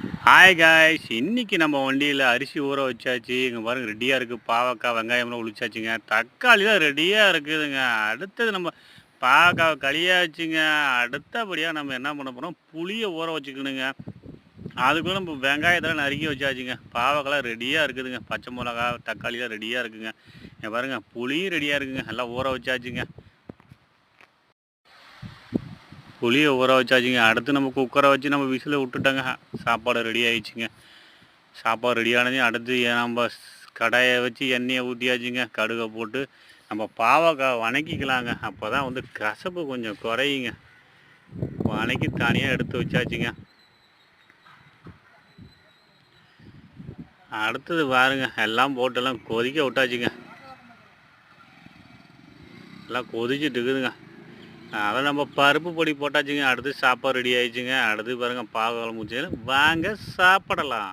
Hi guys இன்னைக்கு நம்ம வண்டியில் அரிசி ஊற வச்சாச்சு. இங்கே பாருங்க ரெடியாக இருக்குது பாவக்காய் வெங்காயம்லாம் ஒழிச்சாச்சுங்க தக்காளி தான் ரெடியாக இருக்குதுங்க. அடுத்தது நம்ம பாவக்காய் களியாச்சுங்க. அடுத்தபடியாக நம்ம என்ன பண்ண போகிறோம் புளியை ஊற வச்சுக்கணுங்க. அதுக்குள்ளே நம்ம வெங்காயத்தெல்லாம் நறுக்கி வச்சாச்சுங்க. பாவக்காய் ரெடியாக இருக்குதுங்க. பச்சை மிளகா தக்காளிலாம் ரெடியாக இருக்குங்க. இங்கே பாருங்க புளியும் ரெடியாக இருக்குங்க. எல்லாம் ஊற வச்சாச்சுங்க. புளியை ஊற வச்சாச்சுங்க. அடுத்து நம்ம குக்கரை வச்சு நம்ம விசில் விட்டுட்டோங்க. சாப்பாடு ரெடி ஆயிடுச்சுங்க. சாப்பாடு ரெடி ஆனதையும் அடுத்து நம்ம ஸ்- கடாயை வச்சு எண்ணெயை ஊற்றியாச்சுங்க கடுகை போட்டு நம்ம பாவக்காய் வணக்கிக்கலாங்க. அப்போ தான் வந்து கசப்பு கொஞ்சம் குறையுங்க. வணக்கி தனியாக எடுத்து வச்சாச்சுங்க. அடுத்தது பாருங்க. எல்லாம் போட்டெல்லாம் கொதிக்க விட்டாச்சுங்க. எல்லாம் கொதிச்சுட்டு இருக்குதுங்க. அதை நம்ம பருப்பு பொடி போட்டாச்சுங்க அடுத்து சாப்பாடு ரெடி ஆயிடுச்சுங்க. அடுத்து பாருங்க பாவக்காய் முடிச்சு வாங்க சாப்பிடலாம்.